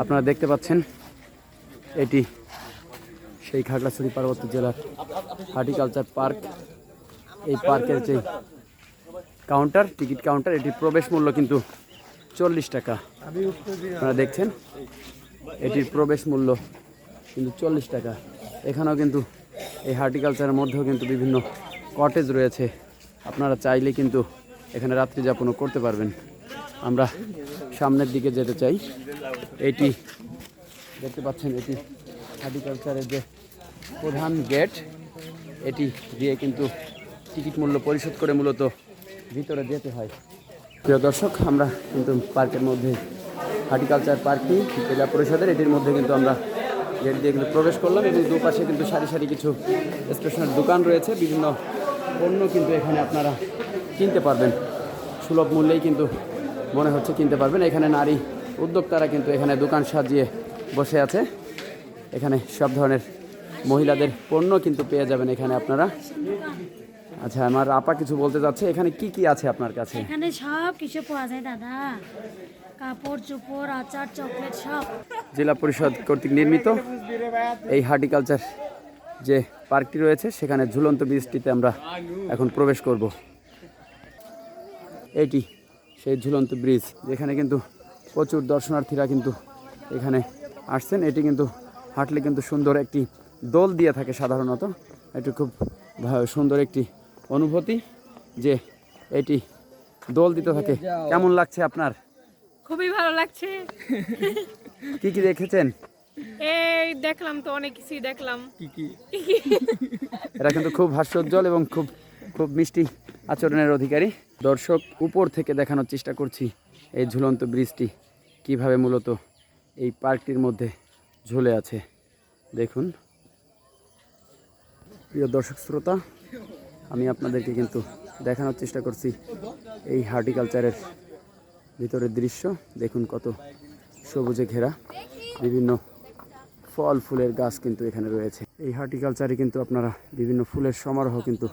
আপনারা দেখতে পাচ্ছেন, এটি সেই খাগড়াছড়ি পার্বত্য জেলার হার্টিকালচার পার্ক। এই পার্কের যে কাউন্টার, টিকিট কাউন্টার এটির প্রবেশ মূল্য কিন্তু চল্লিশ টাকা। আপনারা দেখছেন, এটির প্রবেশ মূল্য কিন্তু চল্লিশ টাকা। এখানেও কিন্তু এই হার্টিকালচারের মধ্যেও কিন্তু বিভিন্ন কটেজ রয়েছে। আপনারা চাইলে কিন্তু এখানে রাত্রি যাপনও করতে পারবেন। আমরা সামনের দিকে যেতে চাই। এটি দেখতে পাচ্ছেন, এটি হার্টিকালচারের যে প্রধান গেট এটি দিয়ে কিন্তু টিকিট মূল্য পরিশোধ করে মূলত ভিতরে যেতে হয়। প্রিয় দর্শক, আমরা কিন্তু পার্কের মধ্যে হার্টিকালচার পার্কটি জেলা পরিষদের, এটির মধ্যে কিন্তু আমরা গেট দিয়ে কিন্তু প্রবেশ করলাম এবং দুপাশে কিন্তু সারি সারি কিছু স্টেশনের দোকান রয়েছে। বিভিন্ন পণ্য কিন্তু এখানে আপনারা কিনতে পারবেন। সুলভ মূল্যেই কিন্তু মনে হচ্ছে কিনতে পারবেন। এখানে নারী উদ্যোক্তারা কিন্তু এখানে দোকান সাজিয়ে বসে আছে। এখানে সব ধরনের মহিলাদের পণ্য কিন্তু পেয়ে যাবেন এখানে আপনারা। আচ্ছা আমার আপা কিছু বলতে যাচ্ছে এখানে কি কি আছে আপনার কাছে? এখানে সব কিছু পাওয়া যায় দাদা। কাপড় চোপড় আচার চকলেট সব। জেলা পরিষদ কর্তৃক নির্মিত এই হার্টিকালচার যে পার্কটি রয়েছে সেখানে ঝুলন্ত বীজটিতে আমরা এখন প্রবেশ করব। এইটি সেই ঝুলন্ত ব্রিজ যেখানে কিন্তু প্রচুর দর্শনার্থীরা কিন্তু এখানে আসছেন। এটি কিন্তু হাঁটলে কিন্তু সুন্দর একটি দোল দিয়ে থাকে সাধারণত। এটি খুব ভা- সুন্দর একটি অনুভূতি যে এটি দোল দিতে থাকে। কেমন লাগছে আপনার? খুবই ভালো লাগছে। কি কি দেখেছেন? এই দেখলাম তো অনেক কিছুই দেখলাম। কি কি? এরা কিন্তু খুব হাস্যোজ্জ্বল এবং খুব খুব মিষ্টি আচরণের অধিকারী। দর্শক উপর থেকে দেখানোর চেষ্টা করছি এই ঝুলন্ত ব্রিজটি কীভাবে মূলত এই পার্কটির মধ্যে ঝুলে আছে। দেখুন। প্রিয় দর্শক শ্রোতা, আমি আপনাদেরকে কিন্তু দেখানোর চেষ্টা করছি এই হার্টিকালচারের ভিতরের দৃশ্য। দেখুন কত সবুজে ঘেরা বিভিন্ন ফল, ফুলের গাছ কিন্তু এখানে রয়েছে। এই হার্টিকালচারে কিন্তু আপনারা বিভিন্ন ফুলের সমারোহ কিন্তু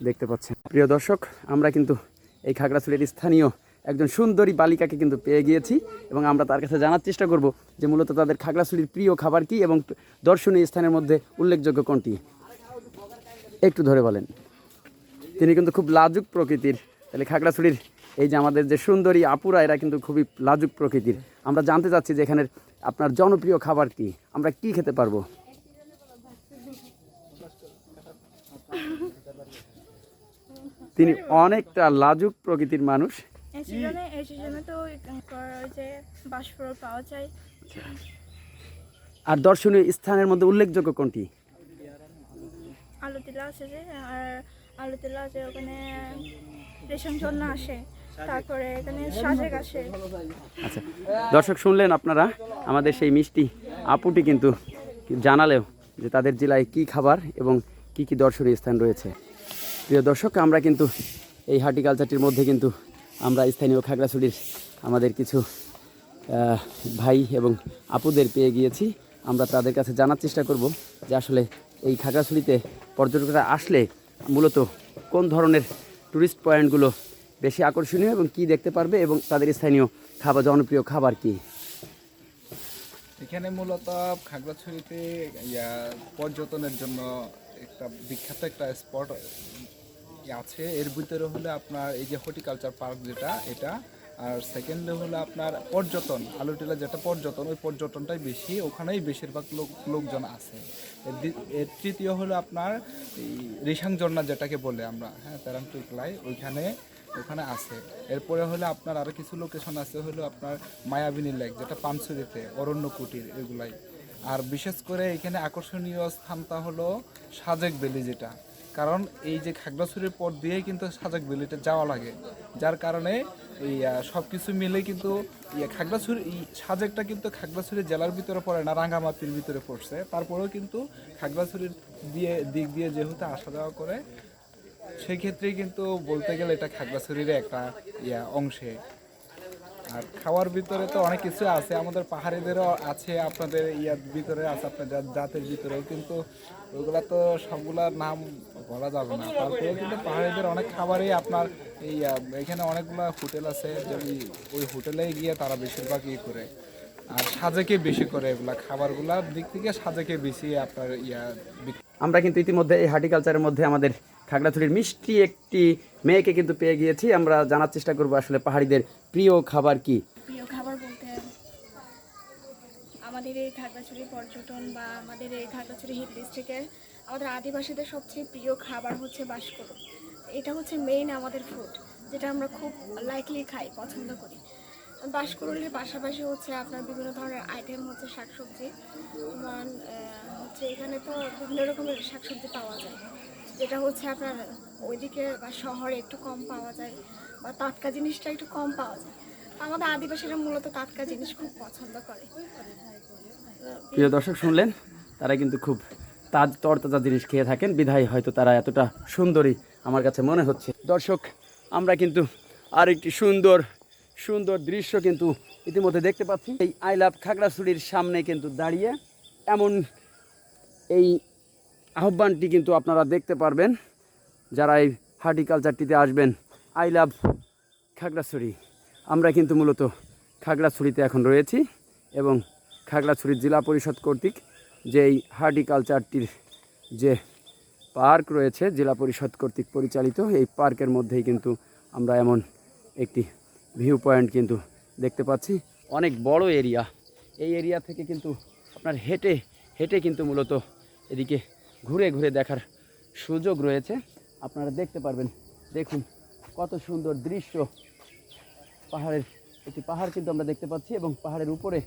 দেখতে পাচ্ছেন। প্রিয় দর্শক, আমরা কিন্তু এই খাগড়াছড়ির স্থানীয় একজন সুন্দরী বালিকাকে কিন্তু পেয়ে গিয়েছি এবং আমরা তার কাছে জানার চেষ্টা করব যে মূলত তাদের খাগড়াছড়ির প্রিয় খাবার কি এবং দর্শনীয় স্থানের মধ্যে উল্লেখযোগ্য কোনটি। একটু ধরে বলেন। তিনি কিন্তু খুব লাজুক প্রকৃতির। তাহলে খাগড়াছড়ির এই যে আমাদের যে সুন্দরী আপুরা, এরা কিন্তু খুবই লাজুক প্রকৃতির। আমরা জানতে চাচ্ছি যে এখানের আপনার জনপ্রিয় খাবার কি। আমরা কি খেতে পারব? তিনি অনেকটা লাজুক প্রকৃতির মানুষ। যায়। আর দর্শনীয় স্থানের মধ্যে উল্লেখযোগ্য কোনটি? আলু আছে যে আর আলু আছে ওখানে রেশম জন্য আসে তারপরে এখানে সাজেক আসে। আচ্ছা। দর্শক শুনলেন আপনারা? আমাদের সেই মিষ্টি আপুটি কিন্তু জানালেও যে তাদের জেলায় কি খাবার এবং কি কি দর্শনীয় স্থান রয়েছে। প্রিয় দর্শক, আমরা কিন্তু এই হার্টিকালচারটির মধ্যে কিন্তু আমরা স্থানীয় খাগড়াছড়ির আমাদের কিছু ভাই এবং আপুদের পেয়ে গিয়েছি। আমরা তাদের কাছে জানার চেষ্টা করব যে আসলে এই খাগড়াছড়িতে পর্যটকরা আসলে মূলত কোন ধরনের টুরিস্ট পয়েন্টগুলো বেশি আকর্ষণীয় এবং কি দেখতে পারবে এবং তাদের স্থানীয় খাবার, জনপ্রিয় খাবার কি? এখানে মূলত খাগড়াছড়িতে পর্যটনের জন্য একটা বিখ্যাত একটা স্পট আছে। এর ভিতরে হলো আপনার এই যে হর্টিকালচার পার্ক যেটা, এটা। আর সেকেন্ডে হলো আপনার পর্যটন আলুটিলা যেটা পর্যটন, ওই পর্যটনটাই বেশি। ওখানেই বেশিরভাগ লোক, লোকজন আছে। এর তৃতীয় হলো আপনার রিসাং ঝর্ণা যেটাকে বলে আমরা হ্যাঁ তেরামটুকলাই ওইখানে, ওখানে আছে। এরপরে হলো আপনার আরও কিছু লোকেশন আছে, হলো আপনার মায়াবিনী লেক যেটা পানসুরিতে অরণ্য কুটির এগুলাই। আর বিশেষ করে এখানে আকর্ষণীয় স্থানটা হলো সাজেক ভ্যালি যেটা। কারণ এই যে খাগড়াছড়ির পর দিয়েই কিন্তু সাজেক ভ্যালিতে যাওয়া লাগে। যার কারণে এই সব কিছু মিলে কিন্তু খাগড়াছড়ি, এই সাজেকটা কিন্তু খাগড়াছড়ি জেলার ভিতরে পড়ে না, রাঙ্গামাটির ভিতরে পড়ছে। তারপরেও কিন্তু খাগড়াছড়ির দিয়ে, দিক দিয়ে যেহেতু আসা যাওয়া করে সেই ক্ষেত্রেই কিন্তু বলতে গেলে এটা খাগড়াছড়ির একটা, ইয়া, অংশে। আর খাওয়ার ভিতরে তো অনেক কিছু আছে, আমাদের পাহাড়িদেরও আছে, আপনাদের ইয়ার ভিতরে আছে, আপনার জা- জাতের ভিতরেও, কিন্তু ওইগুলা তো সবগুলার নাম বলা যাবে না। তারপরেও কিন্তু পাহাড়িদের অনেক খাবারই আপনার এই এখানে অনেকগুলা হোটেল আছে যে ওই- ওই হোটেলে গিয়ে তারা বেশিরভাগ ইয়ে করে। আর সাজেকে বেশি করে এগুলা খাবারগুলার দিক থেকে সাজেকে বেশি আপনার ইয়া আমরা কিন্তু ইতিমধ্যে এই হার্টিকালচারের মধ্যে আমাদের খাগড়াছড়ির মিষ্টি একটি মেয়েকে কিন্তু পেয়ে গিয়েছি। আমরা জানার চেষ্টা করব আসলে পাহাড়িদের প্রিয় খাবার কি। প্রিয় খাবার বলতে আমাদের এই খাগড়াছড়ি পর্যটন বা আমাদের এই খাগড়াছড়ি হিল ডিস্ট্রিক্টের আমাদের আদিবাসীদের সবচেয়ে প্রিয় খাবার হচ্ছে বাসকরু এটা হচ্ছে মেইন আমাদের ফুড যেটা আমরা খুব লাইকলি খাই, পছন্দ করি। বাসকরুলের পাশাপাশি হচ্ছে আপনার বিভিন্ন ধরনের আইটেম হচ্ছে শাকসবজি। হচ্ছে এখানে তো বিভিন্ন রকমের শাকসবজি পাওয়া যায়। যেটা হচ্ছে আপনার ওইদিকে বা শহরে একটু কম পাওয়া যায় বা টাটকা জিনিসটা একটু কম পাওয়া যায়। আমাদের আদিবাসীরা মূলত টাটকা জিনিস খুব পছন্দ করে। প্রিয় দর্শক শুনলেন, তারা কিন্তু খুব তাজ তরতাজা জিনিস খেয়ে থাকেন। বিধায় হয়তো তারা এতটা সুন্দরী আমার কাছে মনে হচ্ছে। দর্শক, আমরা কিন্তু আর একটি সুন্দর সুন্দর দৃশ্য কিন্তু ইতিমধ্যে দেখতে পাচ্ছি। এই আই লাভ খাগড়াছড়ির সামনে কিন্তু দাঁড়িয়ে এমন এই আহ্বানটি কিন্তু আপনারা দেখতে পারবেন। যারা এই হার্টিকালচারটিতে আসবেন, আই লাভ খাগড়াছড়ি। আমরা কিন্তু মূলত খাগড়াছড়িতে এখন রয়েছি এবং খাগড়াছড়ি জেলা পরিষদ কর্তৃক যে এই হার্টিকালচারটির যে পার্ক রয়েছে, জেলা পরিষদ কর্তৃক পরিচালিত, এই পার্কের মধ্যেই কিন্তু আমরা এমন একটি ভিউ পয়েন্ট কিন্তু দেখতে পাচ্ছি। অনেক বড় এরিয়া। এই এরিয়া থেকে কিন্তু আপনার হেঁটে হেঁটে কিন্তু মূলত এদিকে ঘুরে ঘুরে দেখার সুযোগ রয়েছে। আপনারা দেখতে পারবেন, দেখুন কত সুন্দর দৃশ্য। পাহাড়ের, একটি পাহাড় কিন্তু আমরা দেখতে পাচ্ছি এবং পাহাড়ের উপরে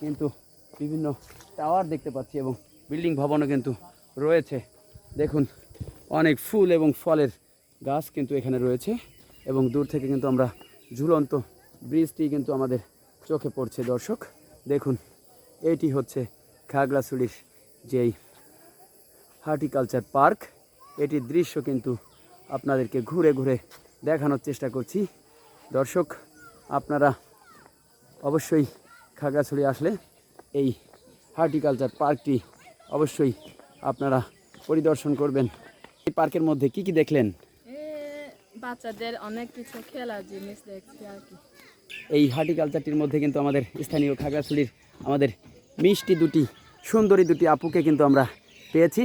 কিন্তু বিভিন্ন টাওয়ার দেখতে পাচ্ছি এবং বিল্ডিং ভবনও কিন্তু রয়েছে। দেখুন, অনেক ফুল এবং ফলের গাছ কিন্তু এখানে রয়েছে এবং দূর থেকে কিন্তু আমরা ঝুলন্ত ব্রিজটি কিন্তু আমাদের চোখে পড়ছে দর্শক। দেখুন, এটি হচ্ছে খাগড়াছড়ির যেই হার্টিকালচার পার্ক। এটির দৃশ্য কিন্তু আপনাদেরকে ঘুরে ঘুরে দেখানোর চেষ্টা করছি। দর্শক আপনারা অবশ্যই খাগড়াছড়ি আসলে এই হার্টিকালচার পার্কটি অবশ্যই আপনারা পরিদর্শন করবেন। এই পার্কের মধ্যে কি কি দেখলেন? বাচ্চাদের অনেক কিছু খেলার জিনিস দেখছি আর কি। এই হার্টিকালচারটির মধ্যে কিন্তু আমাদের স্থানীয় খাগড়াছড়ির আমাদের মিষ্টি দুটি সুন্দরী দুটি আপুকে কিন্তু আমরা পেয়েছি।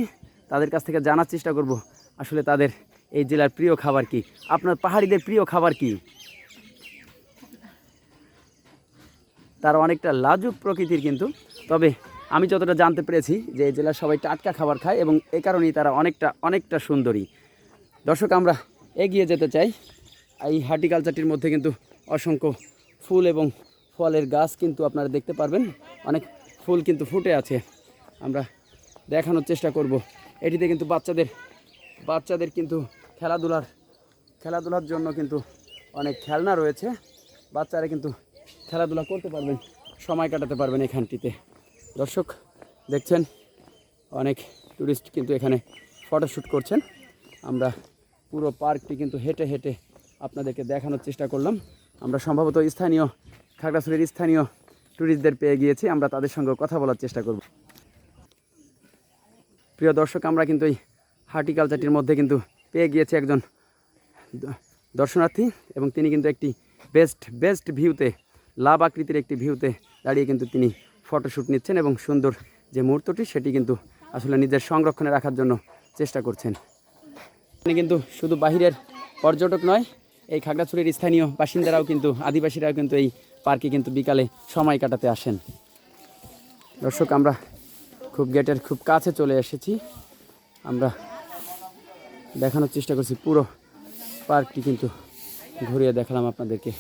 তাদের কাছ থেকে জানার চেষ্টা করব, আসলে তাদের এই জেলার প্রিয় খাবার কি? আপনার পাহাড়িদের প্রিয় খাবার কি? তারা অনেকটা লাজুক প্রকৃতির কিন্তু, তবে আমি যতটা জানতে পেরেছি যে এই জেলার সবাই টাটকা খাবার খায় এবং এ কারণেই তারা অনেকটা অনেকটা সুন্দরী। দর্শক, আমরা এগিয়ে যেতে চাই। এই হার্টিকালচারটির মধ্যে কিন্তু অসংখ্য ফুল এবং ফলের গাছ কিন্তু আপনারা দেখতে পারবেন। অনেক ফুল কিন্তু ফুটে আছে। আমরা দেখানোর চেষ্টা করব। এটিতে কিন্তু বাচ্চাদের বাচ্চাদের কিন্তু খেলাধুলার খেলাধুলার জন্য কিন্তু অনেক খেলনা রয়েছে। বাচ্চারা কিন্তু খেলাধুলা করতে পারবেন, সময় কাটাতে পারবেন এখানটিতে। দর্শক, দেখছেন, অনেক টুরিস্ট কিন্তু এখানে ফটোশ্যুট করছেন। আমরা পুরো পার্কটি কিন্তু হেঁটে হেঁটে আপনাদেরকে দেখানোর চেষ্টা করলাম। আমরা সম্ভবত স্থানীয়, খাগড়াছড়ির স্থানীয় ট্যুরিস্টদের পেয়ে গিয়েছি। আমরা তাদের সঙ্গে কথা বলার চেষ্টা করব। প্রিয় দর্শক, আমরা কিন্তু এই হার্টিকালচারটির মধ্যে কিন্তু পেয়ে গিয়েছি একজন দর্শনার্থী এবং তিনি কিন্তু একটি বেস্ট বেস্ট ভিউতে লাভ আকৃতির একটি ভিউতে দাঁড়িয়ে কিন্তু তিনি ফটোশ্যুট নিচ্ছেন এবং সুন্দর যে মুহূর্তটি, সেটি কিন্তু আসলে নিজের সংরক্ষণে রাখার জন্য চেষ্টা করছেন। এখানে কিন্তু শুধু বাহিরের পর্যটক নয়, এই খাগড়াছড়ির স্থানীয় বাসিন্দারাও কিন্তু, আদিবাসীরাও কিন্তু এই পার্কে কিন্তু বিকালে সময় কাটাতে আসেন। দর্শক, আমরা খুব গেটের খুব কাছে চলে এসেছি। আমরা দেখানোর চেষ্টা করছি পুরো পার্কটি, কিন্তু ঘুরিয়ে দেখালাম আপনাদেরকে।